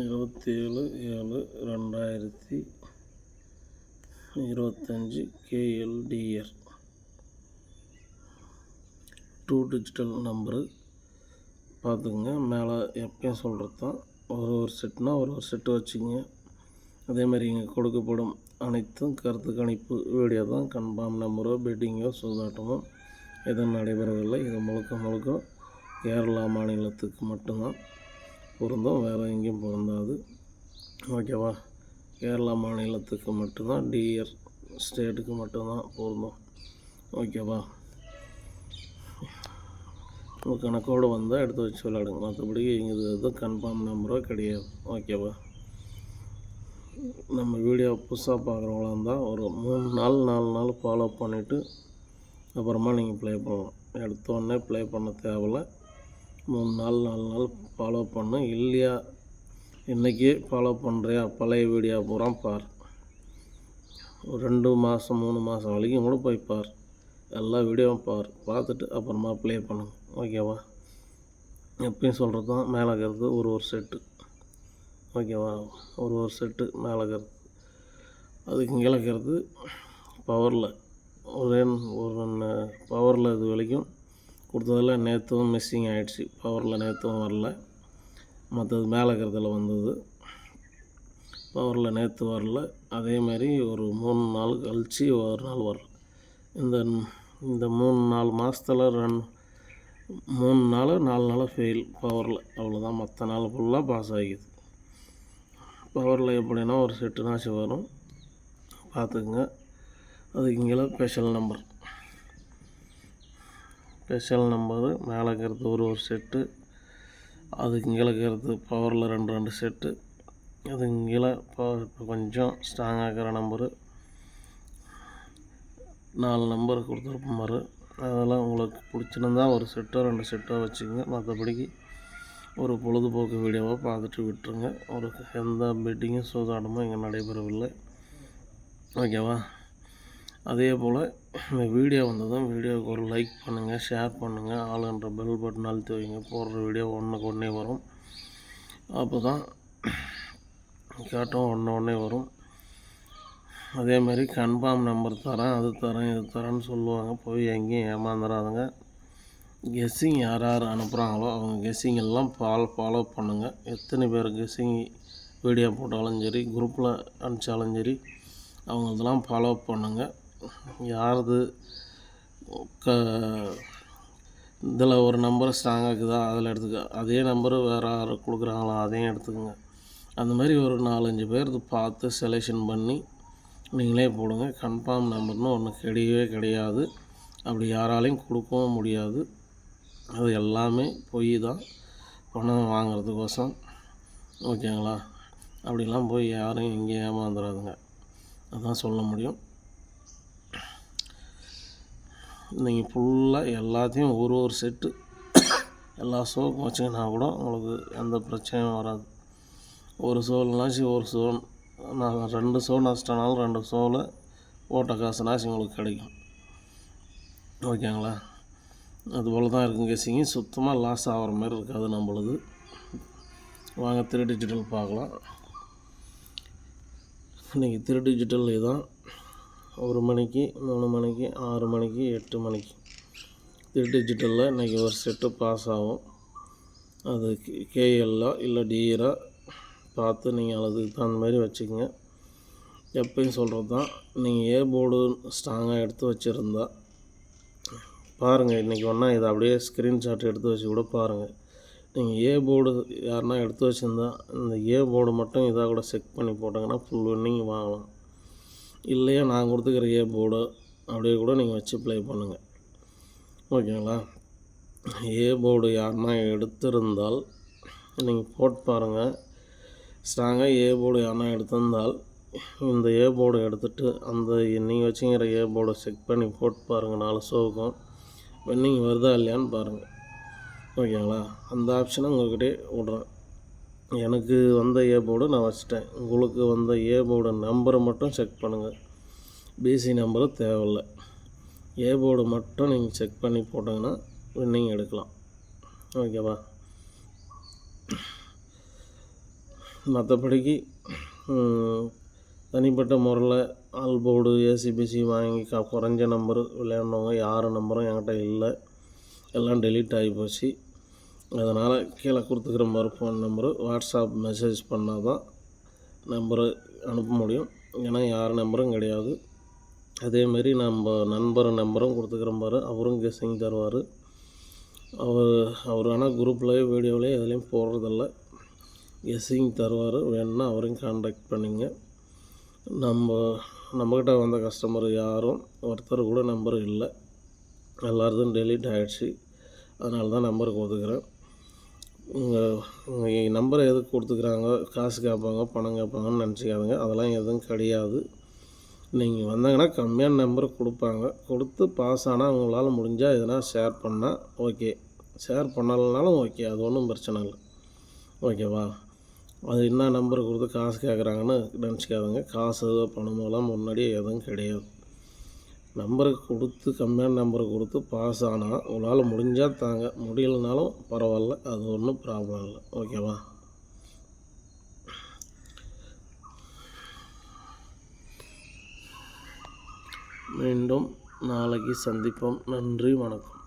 இருபத்தேழு ஏழு ரெண்டாயிரத்தி இருபத்தஞ்சி கேஎல்டிஎர் டூ டிஜிட்டல் நம்பரு பார்த்துக்குங்க. மேலே எப்பயும் சொல்கிறது தான் ஒரு ஒரு செட்னால் ஒரு ஒரு செட்டு வச்சுங்க அதேமாதிரி இங்கே கொடுக்கப்படும் அனைத்தும் கருத்து கணிப்பு வீடியோ தான். கன்ஃபார்ம் நம்பரோ பெட்டிங்கோ சூதாட்டமோ எதுவும் நடைபெறவில்லை. இது முழுக்க முழுக்க கேரளா மாநிலத்துக்கு மட்டும்தான். பொருந்தும் வேறு எங்கேயும் பொருந்தாது. ஓகேவா? கேரளா மாநிலத்துக்கு மட்டும்தான் டிஆர் ஸ்டேட்டுக்கு மட்டும்தான் பொருந்தும். ஓகேவா? உங்கள் கணக்கோடு வந்தால் எடுத்து வச்சு விளையாடுங்க. மற்றபடி இது எதுவும் கன்ஃபார்ம் நம்பரோ கிடையாது. ஓகேவா? நம்ம வீடியோ புதுசாக பார்க்குறவங்களா இருந்தால் ஒரு மூணு நாள் நாலு நாள் ஃபாலோ பண்ணிவிட்டு அப்புறமா நீங்கள் ப்ளே பண்ணலாம். எடுத்தோடனே ப்ளே பண்ண தேவையில்லை. மூணு நாள் நாலு நாள் ஃபாலோ பண்ணு. இல்லையா? இன்றைக்கி ஃபாலோ பண்ணுறியா பழைய வீடியோ பூரா பார். ஒரு ரெண்டு மாதம் மூணு மாதம் வரைக்கும் கூட போய் பார். எல்லா வீடியோவும் பார். பார்த்துட்டு அப்புறமா ப்ளே பண்ணுங்க ஓகேவா எப்பயும் சொல்கிறது தான் மேலே இருக்கிறது ஒரு ஒரு செட்டு ஓகேவா ஒரு ஒரு செட்டு மேலே இருக்கிறது. அதுக்கு கீழே இருக்கிறது பவரில் ஒரே ஒரு பவரில் இது வரைக்கும் கொடுத்ததில் நேற்றும் மிஸ்ஸிங் ஆகிடுச்சு பவரில் நேற்றும் வரல. மற்றது மேலே இருக்கிறதுல வந்தது. பவரில் நேற்று வரல. அதேமாரி ஒரு மூணு நாள் கழித்து ஒரு நாள் வரல. இந்த இந்த மூணு நாலு மாதத்துல ரன் மூணு நாள் நாலு நாள் ஃபெயில் பவரில் அவ்வளோதான் மற்ற நாள் ஃபுல்லாக பாஸ் ஆகிக்குது பவரில் எப்படின்னா ஒரு செட்டுனாச்சும் வரும். பார்த்துக்குங்க. அதுக்கு இங்கே ஸ்பெஷல் நம்பர் ஸ்பெஷல் நம்பரு. மேலே இருக்கிறது ஒரு ஒரு செட்டு. அதுக்கு இங்கே இருக்கிறது பவரில் ரெண்டு ரெண்டு செட்டு. அது இங்கே பவர் இப்போ கொஞ்சம் ஸ்ட்ராங்காக இருக்கிற நம்பரு. நாலு நம்பர் கொடுத்துருப்போம் அதெல்லாம் உங்களுக்கு பிடிச்சிருந்தா ஒரு செட்டோ ரெண்டு செட்டோ வச்சுக்கோங்க. மற்றபடிக்கு ஒரு பொழுதுபோக்கு வீடியோவாக பார்த்துட்டு விட்டுருங்க. ஒரு எந்த பெட்டிங்கும் சூதாட்டமும் இங்கே நடைபெறவில்லை. ஓகேவா அதே போல் இந்த வீடியோ வந்ததும் வீடியோவுக்கு ஒரு லைக் பண்ணுங்கள் ஷேர் பண்ணுங்கள் ஆளுன்ற பெல் பட்டன் அழுத்தி வைங்க போடுற வீடியோ ஒன்றுக்கு ஒன்றே வரும். அப்போ தான் கேட்டோம் ஒன்று ஒன்றே வரும். அதே மாதிரி கன்ஃபார்ம் நம்பர் தரேன் அது தரேன் இது தரேன்னு சொல்லுவாங்க. போய் எங்கேயும் ஏமாந்துடாதுங்க கெஸ்ஸிங் யார் யார் அனுப்புகிறாங்களோ அவங்க கெஸ்ஸிங் எல்லாம் ஃபாலோ ஃபாலோ பண்ணுங்கள் எத்தனை பேர் கெஸ்ஸிங் வீடியோ போட்டாலும் சரி குரூப்பில் அனுப்பிச்சாலும் சரி அவங்க இதெல்லாம் ஃபாலோ பண்ணுங்கள் யாரது? க இதில் ஒரு நம்பர் ஸ்ட்ராங்காக இருக்குதா அதில் எடுத்துக்க அதே நம்பரு வேறு யார் கொடுக்குறாங்களோ? அதையும் எடுத்துக்கோங்க. அந்த மாதிரி ஒரு நாலஞ்சு பேர் பார்த்து செலெக்ஷன் பண்ணி நீங்களே போடுங்க. கன்ஃபார்ம் நம்பர்னு ஒன்று கிடையவே கிடையாது. அப்படி யாராலையும் கொடுக்கவும் முடியாது. அது எல்லாமே பொய் தான். பணம் வாங்குறதுக்கோசம். ஓகேங்களா? அப்படிலாம் போய் யாரும் எங்கேயும் ஏமாந்துடாதுங்க அதான் சொல்ல முடியும். நீங்கள் ஃபுல்லாக எல்லாத்தையும் ஒரு ஒரு செட்டு எல்லா சோக்கும் வச்சிங்கன்னா கூட உங்களுக்கு எந்த பிரச்சனையும் வராது. ஒரு ஷோல்னாச்சும் ஒரு சோல் நான் ரெண்டு ஷோ நஷ்டனாலும் ரெண்டு ஷோவில் ஓட்ட காசுனாச்சும் உங்களுக்கு கிடைக்கும். ஓகேங்களா? அதுபோல் தான் இருக்கும் கேசிங்க சுத்தமாக லாஸ் ஆகிற மாதிரி இருக்காது நம்மளுது. வாங்க த்ரீ டிஜிட்டல் பார்க்கலாம். இன்றைக்கி த்ரீ டிஜிட்டல் இதுதான் ஒரு மணிக்கு மூணு மணிக்கு ஆறு மணிக்கு எட்டு மணிக்கு. இது டிஜிட்டலில் இன்றைக்கி ஒரு செட்டு பாஸ் ஆகும். அது கேஎல்லா இல்லை டிஆரா பார்த்து நீங்கள் அதுக்கு தகுந்த மாதிரி வச்சுக்கோங்க. எப்பயும் சொல்கிறது தான் நீங்கள் ஏ போர்டு ஸ்ட்ராங்காக எடுத்து வச்சுருந்தா பாருங்கள் இன்றைக்கி ஒன்றா இதை அப்படியே ஸ்க்ரீன்ஷாட் எடுத்து வச்சு கூட பாருங்கள் நீங்கள் ஏ போர்டு யாருன்னா எடுத்து வச்சுருந்தா இந்த ஏ போர்டு மட்டும் இதாக கூட செக் பண்ணி போட்டாங்கன்னா ஃபுல் வின்னிங் வாங்கலாம். இல்லையா நான் கொடுத்துக்கிற ஏ போர்டு அப்படியே கூட நீங்கள் வச்சு ப்ளே பண்ணுங்கள் ஓகேங்களா? ஏ போர்டு யாருன்னா எடுத்திருந்தால் நீங்கள் போட்டு பாருங்கள் ஸ்ட்ராங்காக ஏ போர்டு யாருன்னா எடுத்திருந்தால் இந்த ஏ போர்டு எடுத்துகிட்டு அந்த நீங்கள் வச்சுங்கிற ஏ போர்டை செக் பண்ணி போட்டு பாருங்கள் நாலு ஷோவுக்கும் நீங்கள் வருதா இல்லையான்னு பாருங்கள் ஓகேங்களா? அந்த ஆப்ஷனை உங்கள்கிட்டே விட்றேன். எனக்கு வந்த ஏ போர்டு நான் வச்சுட்டேன். உங்களுக்கு வந்த ஏ போர்டு நம்பரை மட்டும் செக் பண்ணுங்கள் பிசி நம்பரை தேவையில்லை. ஏ போர்டு மட்டும் நீங்கள் செக் பண்ணி போட்டிங்கன்னா வின்னிங் எடுக்கலாம். ஓகேவா? மற்றபடிக்கு தனிப்பட்ட முறையில் ஆல் போர்டு ஏசிபிசி வாங்கி க குறைஞ்ச நம்பரு விளையாடினவங்க யார் நம்பரும் என்கிட்ட இல்லை. எல்லாம் டெலீட் ஆகி போச்சு. அதனால் கீழே கொடுத்துக்கிற மாதிரி ஃபோன் நம்பரு வாட்ஸ்அப் மெசேஜ் பண்ணால் தான் நம்பரு அனுப்ப முடியும். ஏன்னா யார் நம்பரும் கிடையாது. அதேமாரி நம்ம நண்பர் நம்பரும் கொடுத்துக்கிற மாதிரி அவரும் கெஸ்ஸிங் தருவார். அவர் அவர் ஆனால் குரூப்லேயே வீடியோவிலேயே எதுலேயும் போடுறதில்ல கெஸ்ஸிங் தருவார். வேணும்னா அவரையும் காண்டாக்ட் பண்ணிங்க. நம்ம நம்மக்கிட்ட வந்த கஸ்டமர் யாரும் ஒருத்தர் கூட நம்பர் இல்லை. எல்லாருக்கும் டெலீட் ஆகிடுச்சு அதனால தான் நம்பருக்கு ஒதுக்குறேன் உங்கள் உங்கள் நம்பரை எதுக்கு கொடுத்துக்கிறாங்க? காசு கேட்பாங்க பணம் கேட்பாங்கன்னு நினச்சிக்காதுங்க. அதெல்லாம் எதுவும் கிடையாது. நீங்கள் வந்தாங்கன்னா கம்மியான நம்பர் கொடுப்பாங்க. கொடுத்து பாஸ் ஆனால் உங்களால் முடிஞ்சால் எதனா ஷேர் பண்ணால் ஓகே ஷேர் பண்ணலைனாலும் ஓகே அது ஒன்றும் பிரச்சனை இல்லை. ஓகேவா அது என்ன நம்பர் கொடுத்து காசு கேட்குறாங்கன்னு நினச்சிக்காதுங்க. காசு பணமெல்லாம் முன்னாடியே எதுவும் கிடையாது. நம்பருக்கு கொடுத்து கம்மியான நம்பரை கொடுத்து பாஸ் ஆனால் உங்களால் முடிஞ்சால் தாங்க. முடியலனாலும் பரவாயில்ல அது ஒன்றும் ப்ராப்ளம் இல்லை. ஓகேவா மீண்டும் நாளைக்கு சந்திப்போம். நன்றி வணக்கம்.